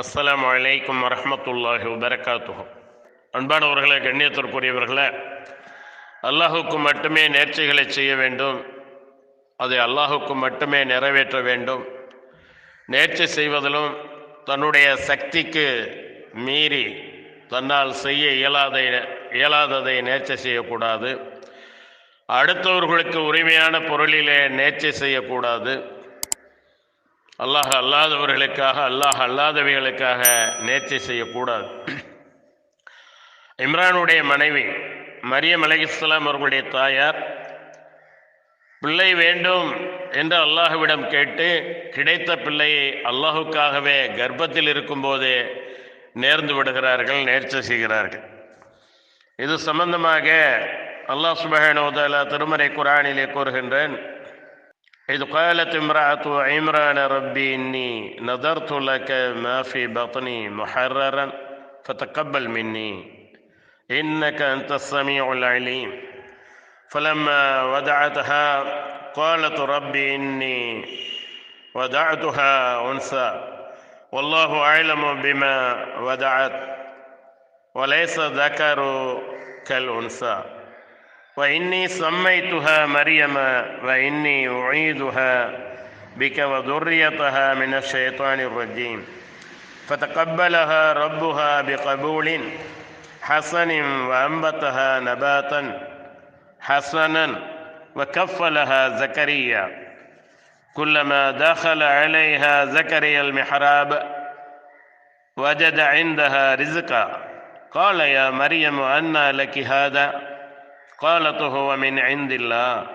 அஸ்லாம் அலைக்கும் வரமத்துல்லாஹி வபரகாத்துஹு. அன்பானவர்களே கண்ணியத்திற்குரியவர்களே அல்லாஹுக்கு மட்டுமே நேர்ச்சிகளை செய்ய வேண்டும். அதை அல்லாஹுக்கு மட்டுமே நிறைவேற்ற வேண்டும். நேர்ச்சி செய்வதிலும் தன்னுடைய சக்திக்கு மீறி தன்னால் செய்ய இயலாத இயலாததை நேர்ச்சி செய்யக்கூடாது. அடுத்தவர்களுக்கு உரிமையான பொருளிலே நேர்ச்சி செய்யக்கூடாது. அல்லாஹ் அல்லாதவர்களுக்காக அல்லாஹ் அல்லாதவைகளுக்காக நேர்ச்சி செய்யக்கூடாது. இம்ரானுடைய மனைவி மரியம் அலைஹிஸ்ஸலாம் அவர்களுடைய தாயார் பிள்ளை வேண்டும் என்று அல்லாஹுவிடம் கேட்டு கிடைத்த பிள்ளையை அல்லாஹுக்காகவே கர்ப்பத்தில் இருக்கும்போது நேர்ந்து விடுகிறார்கள் நேர்ச்சி செய்கிறார்கள். இது சம்பந்தமாக அல்லாஹ் சுபஹனோதலா திருமறை குரானிலே கூறுகின்றேன் إذ قالت امرأة عمران ربي إني نذرت لك ما في بطني محررا فتقبل مني. إنك أنت السميع العليم. فلما ودعتها قالت ربي إني ودعتها أنثى. والله أعلم بما ودعت وليس ذكر كالأنثى. وإني سميتها مريم وإني أعيدها بك وذريتها من الشيطان الرجيم. فتقبلها ربها بقبول حسن وأنبتها نباتا حسنا وكفلها زكريا. كلما دخل عليها زكريا المحراب وجد عندها رزقا. قال يا مريم أنى لك هذا؟ قالت هو من عند الله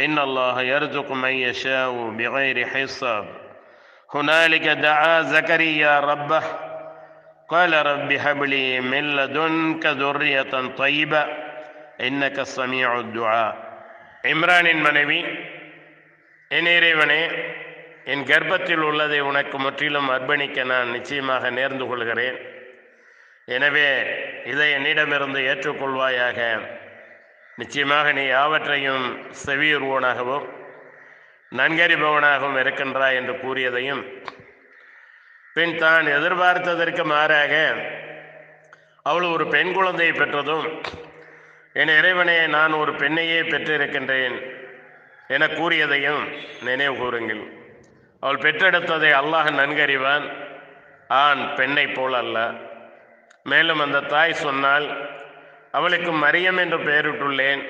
إن الله يرزق من يشاء بغير حساب هنالك دعا زكريا ربه قال رب هب لي من لدنك ذرية طيبة إنك سميع الدعاء இம்ரானின் மனைவி என் இறைவனே என் கர்ப்பத்தில் உள்ளதை உனக்கு முற்றிலும் அர்ப்பணிக்க நான் நிச்சயமாக நேர்ந்து கொள்கிறேன் எனவே இதை என்னிடமிருந்து ஏற்றுக்கொள்வாயாக நிச்சயமாக நீ யாவற்றையும் செவியுறுவனாகவும் நன்கறிபவனாகவும் இருக்கின்றாய் என்று கூறியதையும் பின் தான் எதிர்பார்த்ததற்கு மாறாக அவள் ஒரு பெண் குழந்தையை பெற்றதும் என் இறைவனே நான் ஒரு பெண்ணையே பெற்றிருக்கின்றேன் என கூறியதையும் நினைவு கூறுங்கள். அவள் பெற்றெடுத்ததை அல்லாஹ் நன்கறிவான். ஆண் பெண்ணைப் போல் அல்ல. மேலும் அந்த தாய் சொன்னால் அவளுக்கு மரியம் என்று பெயரிட்டுள்ளேன்.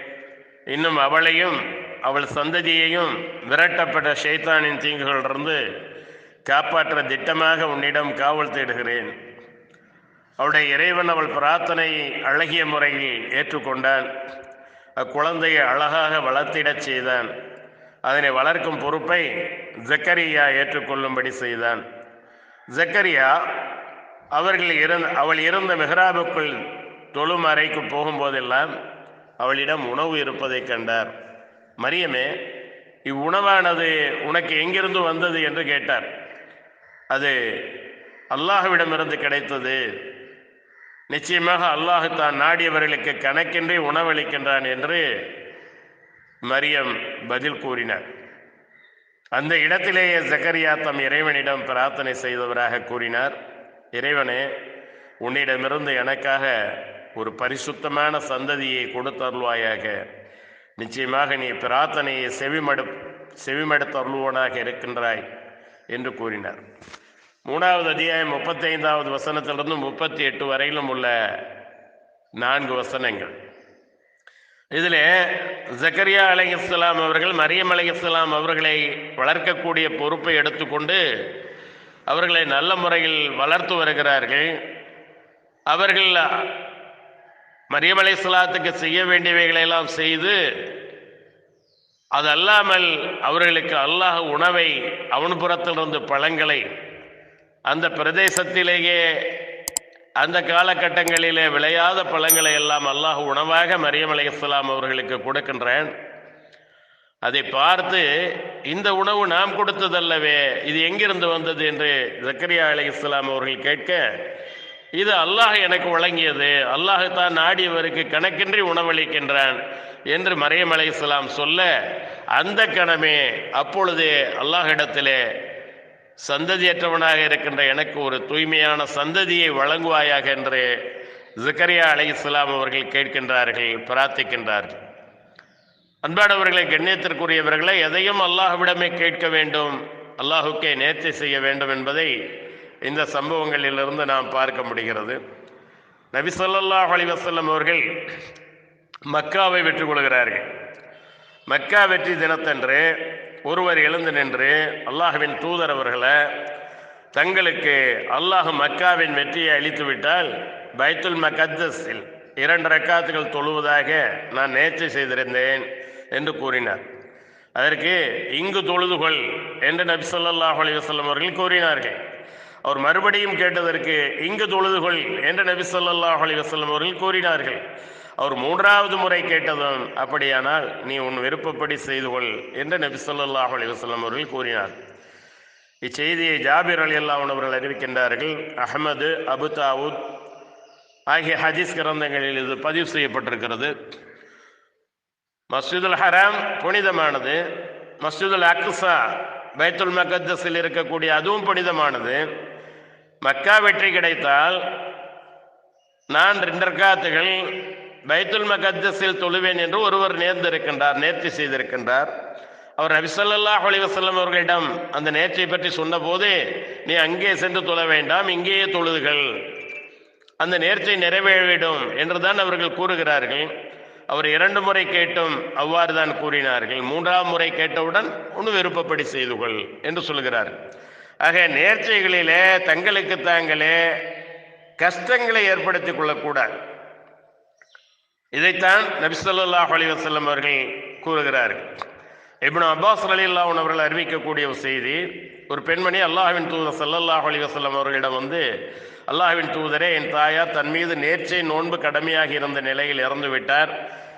இன்னும் அவளையும் அவள் சந்ததியையும் விரட்டப்பட்ட ஷைத்தானின் தீங்குகளிலிருந்து காப்பாற்ற திட்டமாக உன்னிடம் காவல் தேடுகிறேன். அவளுடைய இறைவன் அவள் பிரார்த்தனை அழகிய முறையில் ஏற்றுக்கொண்டான். அக்குழந்தையை அழகாக வளர்த்திடச் செய்தான். அதனை வளர்க்கும் பொறுப்பை ஜக்கரியா ஏற்றுக்கொள்ளும்படி செய்தான். ஜக்கரியா அவர்கள் இருந்த அவள் இருந்த மெஹராபுக்குள் தொழும் அறைக்கு போகும்போதெல்லாம் அவளிடம் உணவு இருப்பதை கண்டார். மரியமே இவ்வுணவானது உனக்கு எங்கிருந்து வந்தது? என்று கேட்டார். அது அல்லாஹுவிடமிருந்து கிடைத்தது. நிச்சயமாக அல்லாஹு தான் நாடியவர்களுக்கு கணக்கின்றி உணவளிக்கின்றான் என்று மரியம் பதில் கூறினார். அந்த இடத்திலேயே ஜக்கரியா தம் இறைவனிடம் பிரார்த்தனை செய்தவராக கூறினார். இறைவனே உன்னிடமிருந்து எனக்காக ஒரு பரிசுத்தமான சந்ததியை கொடுத்தருள்வாயாக. நிச்சயமாக நீ பிரார்த்தனையை செவிமடு செவிமடுத்தருள்வோனாக இருக்கின்றாய் என்று கூறினார். மூணாவது அத்தியாயம் முப்பத்தைந்தாவது வசனத்திலிருந்து முப்பத்தி எட்டு வரையிலும் உள்ள நான்கு வசனங்கள். இதில் ஜக்கரியா அலைஹிஸ்லாம் அவர்கள் மரியம் அலைஹிஸ்லாம் அவர்களை வளர்க்கக்கூடிய பொறுப்பை எடுத்துக்கொண்டு அவர்களை நல்ல முறையில் வளர்த்து வருகிறார்கள். அவர்கள் மரியம் அலை சலாத்துக்கு செய்ய வேண்டியவைகளெல்லாம் செய்து அது அல்லாமல் அவர்களுக்கு அல்லாஹ் உணவை அவன் புறத்திலிருந்து பழங்களை அந்த பிரதேசத்திலேயே அந்த காலகட்டங்களிலே விளையாத பழங்களை எல்லாம் அல்லாஹ் உணவாக மரியம் அலை இஸ்லாம் அவர்களுக்கு கொடுக்கின்றேன். அதை பார்த்து இந்த உணவு நாம் கொடுத்ததல்லவே இது எங்கிருந்து வந்தது என்று ஜக்கரியா அலை இஸ்லாம் அவர்கள் கேட்க இது அல்லாஹ் எனக்கு வழங்கியது. அல்லாஹு தான் நாடியவருக்கு கணக்கின்றி உணவளிக்கின்றான் என்று மரியம் அலை இஸ்லாம் சொல்ல அந்த கணமே அப்பொழுதே அல்லாஹிடத்திலே சந்ததியற்றவனாக இருக்கின்ற எனக்கு ஒரு தூய்மையான சந்ததியை வழங்குவாயாக என்று ஜிகரியா அலை இஸ்லாம் அவர்கள் கேட்கின்றார்கள் பிரார்த்திக்கின்றார்கள். அன்பானவர்களை கண்ணியத்திற்குரியவர்களை எதையும் அல்லாஹ்விடமே கேட்க வேண்டும். அல்லாஹுக்கே நேர்த்தி செய்ய வேண்டும் என்பதை இந்த சம்பவங்களிலிருந்து நாம் பார்க்க முடிகிறது. நபி சொல்லாஹ் அலைஹி அவர்கள் மக்காவை வெற்றி கொள்கிறார்கள். மக்கா வெற்றி தினத்தன்று ஒருவர் எழுந்து நின்று அல்லாஹுவின் தூதர் அவர்களை தங்களுக்கு அல்லாஹ் மக்காவின் வெற்றியை அளித்துவிட்டால் பைத்துல் மக்கத்தஸில் இரண்டு ரக்காத்துகள் தொழுவதாக நான் நேர்ச்சி செய்திருந்தேன் என்று கூறினார். அதற்கு இங்கு தொழுதுகொள் என்று நபி சொல்லாஹ் அலி வஸல்லம் அவர்கள் கூறினார்கள். அவர் மறுபடியும் கேட்டதற்கு இங்கு தொழுதுகொள் என்று நபி சொல்லாஹ் அலைஹி அவர்கள் கூறினார்கள். அவர் மூன்றாவது முறை கேட்டதும் அப்படியானால் நீ உன் விருப்பப்படி செய்து கொள் என்று நபி சொல்லாஹ் அலைஹி வஸல்லம் அவர்கள் கூறினார். இச்செய்தியை ஜாபிர் அலி அல்லாஹன் அவர்கள் அறிவிக்கின்றார்கள். அஹமது அபு தாவூத் ஆகிய ஹதீஸ் கிரந்தங்களில் இது பதிவு செய்யப்பட்டிருக்கிறது. மஸ்ஜிதுல் ஹராம் புனிதமானது. மஸ்ஜிதுல் அக்ஸா பைத்துல் மக்கத்தஸில் இருக்கக்கூடிய அதுவும் புனிதமானது. மக்கா வெற்றி கிடைத்தால் நான் ரெண்டற்காத்துகள் பைத்துல் மகத்தஸில் தொழுவேன் என்று ஒருவர் நேர்ந்திருக்கின்றார் நேர்த்தி செய்திருக்கின்றார். அவர் நபிசல்லாஹ் அலிவசல்லம் அவர்களிடம் அந்த நேர்ச்சியை பற்றி சொன்னபோது நீ அங்கே சென்று தொழ வேண்டாம் இங்கேயே தொழுதுகள். அந்த நேர்ச்சை நிறைவேறிவிடும் என்றுதான் அவர்கள் கூறுகிறார்கள். அவர் இரண்டு முறை கேட்டும் அவ்வாறு தான் கூறினார்கள். மூன்றாம் முறை கேட்டவுடன் ஒன்று விருப்பப்படி செய்துகொள் என்று சொல்கிறார்கள் ஆக நேர்ச்சைகளிலே தங்களுக்கு தாங்களே கஷ்டங்களை ஏற்படுத்திக் கொள்ளக்கூடாது. இதைத்தான் நபிசல்லாஹ் அலி வசல்லம் அவர்கள் கூறுகிறார்கள். இப்னு அப்பாஸ் அலி அல்லாஹன் அவர்கள் அறிவிக்கக்கூடிய ஒரு செய்தி ஒரு பெண்மணி அல்லாஹ்வின் தூதர் சல்லல்லாஹ் அலி வசல்லம் அவர்களிடம் வந்து அல்லாஹ்வின் தூதரே என் தாயார் தன் மீது நேர்ச்சை நோன்பு கடமையாக இருந்த நிலையில் இறந்து விட்டார்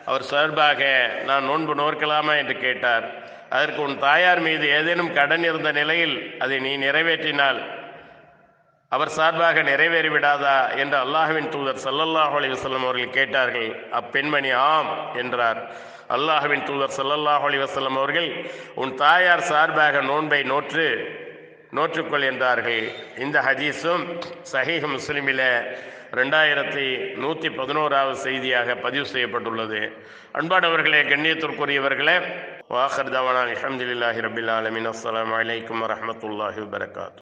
அவர் சார்பாக நான் நோன்பு நோக்கலாமா என்று கேட்டார். அதற்கு உன் தாயார் மீது ஏதேனும் கடன் இருந்த நிலையில் அதை நீ நிறைவேற்றினால் அவர் சார்பாக நிறைவேறிவிடாதா என்று அல்லாஹ்வின் தூதர் சல்லல்லாஹு அலைஹி வஸல்லம் அவர்கள் கேட்டார்கள். அப்பெண்மணி ஆம் என்றார். அல்லாஹ்வின் தூதர் சல்லல்லாஹு அலைஹி வஸல்லம் அவர்கள் உன் தாயார் சார்பாக நோன்பை நோற்று நோற்றுக்கொள் என்றார்கள். இந்த ஹதீஸும் சஹீஹ் முஸ்லிமில் ரெண்டாயிரத்தி நூற்றி பதினோராவது செய்தியாக பதிவு செய்யப்பட்டுள்ளது. அன்பானவர்களே கண்ணியத்திற்குரியவர்களே வாஹர் தவானா அஹமதுல்லாஹி ரபில் ஆலமின். அஸ்லாம் வலைக்கம் வரமத்துல்லாஹி வபரகாத்து